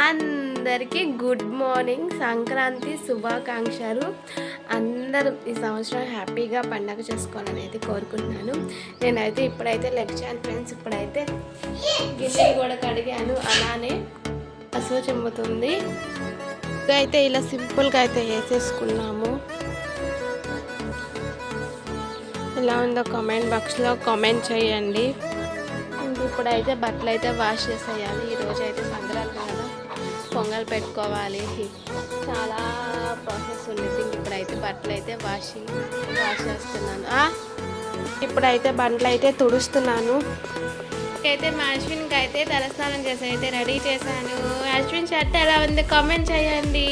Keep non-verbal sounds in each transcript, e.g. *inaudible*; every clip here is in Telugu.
అందరికీ గుడ్ మార్నింగ్ సంక్రాంతి శుభాకాంక్షలు. అందరూ ఈ సంవత్సరం హ్యాపీగా పండగ చేసుకోవాలని అయితే కోరుకుంటున్నాను. నేనైతే ఇప్పుడైతే లెక్చర్ ఫ్రెండ్స్ ఇప్పుడైతే గిన్నెలు కూడా కడిగాను. అలానే అసలు చెమ్ముతుంది అయితే ఇలా సింపుల్గా అయితే వేసేసుకున్నాము. ఎలా ఉందో కామెంట్ బాక్స్లో కామెంట్ చేయండి. ఇప్పుడైతే బట్టలు అయితే వాష్ చేసేయాలి. ఈరోజు అయితే సంక్రాంతి కదా. పొంగల్ పెట్టుకోవాలి. చాలా ప్రాసెస్ ఉంది. ఇప్పుడైతే బట్టలు అయితే వాషింగ్ వాష్ చేస్తున్నాను? ఇప్పుడైతే బండ్లు అయితే తుడుస్తున్నాను. అయితే మా అశ్విన్కి అయితే తలస్నానం చేసి అయితే రెడీ చేశాను. అశ్విన్ షర్ట్ ఎలా ఉంది? కామెంట్ చేయండి.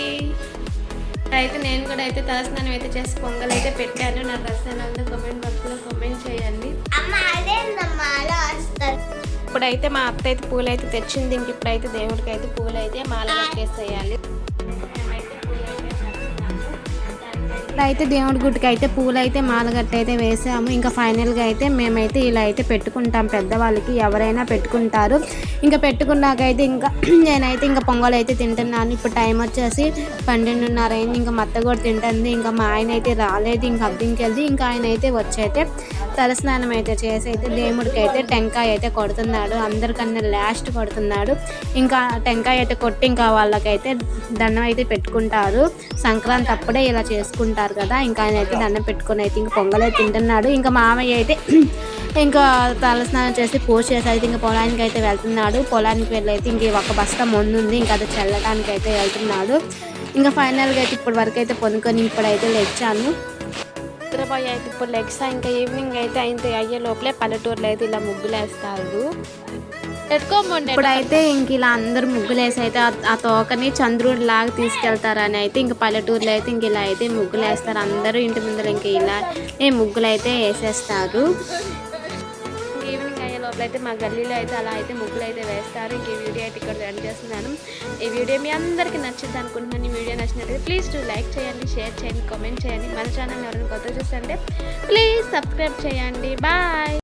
అయితే నేను కూడా అయితే తలస్నానం అయితే చేసి పొంగల్ అయితే పెట్టాను. నా ఎలా ఉందో. కామెంట్ బాక్స్లో కామెంట్ చేయండి. ఇప్పుడైతే మా అత్త అయితే పూలు అయితే తెచ్చింది. ఇంక ఇప్పుడైతే దేవుడికి అయితే పూలు అయితే మాల కట్టేసేయాలి. అయితే దేవుడి గుడికి అయితే పూలు అయితే మాలగట్ట అయితే వేసాము. ఇంకా ఫైనల్గా అయితే మేమైతే ఇలా అయితే పెట్టుకుంటాం. పెద్దవాళ్ళకి ఎవరైనా పెట్టుకుంటారు. ఇంకా పెట్టుకున్నాకైతే ఇంకా *clears throat* నేనైతే ఇంకా పొంగల్ అయితే తింటున్నాను. ఇప్పుడు టైం వచ్చేసి పన్నెండున్నర అయింది. ఇంకా మత్త కూడా తింటుంది. ఇంకా మా ఆయన అయితే రాలేదు. ఇంకా అద్దెంకి వెళ్ళి ఇంకా ఆయన అయితే వచ్చైతే తలస్నానం అయితే చేసి అయితే దేవుడికి అయితే టెంకాయ అయితే కొడుతున్నాడు. అందరికన్నా లాస్ట్ కొడుతున్నాడు. ఇంకా టెంకాయ అయితే కొట్టి ఇంకా వాళ్ళకైతే దండం అయితే పెట్టుకుంటారు. సంక్రాంతి అప్పుడే ఇలా చేసుకుంటారు. కదా ఇంకా ఆయన అయితే దండం పెట్టుకొని అయితే ఇంకా పొంగలే తింటున్నాడు. ఇంకా మామయ్య అయితే *clears throat* ఇంకా తలస్నానం చేసి పూజ చేసి అయితే ఇంకా పొలానికి అయితే వెళ్తున్నాడు. పొలానికి వెళ్ళి అయితే ఇంక ఒక బస్తా ముందు ఉంది ఇంకా అది చల్లడానికి అయితే వెళ్తున్నాడు. ఇంకా ఫైనల్గా అయితే ఇప్పటి వరకు అయితే పొనుకొని ఇప్పుడైతే లెచ్చాను నిద్రపోయి అయితే ఇప్పుడు లెగ్స్ ఇంకా ఈవినింగ్ అయితే అయితే అయ్యే లోపలే పల్లెటూరులో అయితే ఇలా ముగ్గులు వేస్తారు ఇప్పుడైతే ఇంక ఇలా అందరు ముగ్గులు వేసి అయితే ఆ- తోకని చంద్రుడి లాగా తీసుకెళ్తారని అయితే ఇంక పల్లెటూరులో అయితే ఇంక ఇలా అయితే ముగ్గులు వేస్తారు అందరూ ఇంటి ముందర ఇంక ఇలా ఏ ముగ్గులు అయితే వేసేస్తారు ఈవినింగ్ అయ్యే. లోపల అయితే మా గల్లీలో అయితే అలా అయితే ముగ్గులు అయితే వేస్తారు. ఇంక ఈ వీడియో అయితే ఇక్కడ రన్ చేస్తున్నాను. ఈ వీడియో మీ అందరికీ నచ్చింది అనుకుంటున్నాను. ఈ వీడియో నచ్చినట్లయితే ప్లీజ్ టు లైక్ చేయండి షేర్ చేయండి కామెంట్ చేయండి. మన ఛానల్ ఎవరైనా కొత్త చూస్తుంటే ప్లీజ్ సబ్స్క్రైబ్ చేయండి. బాయ్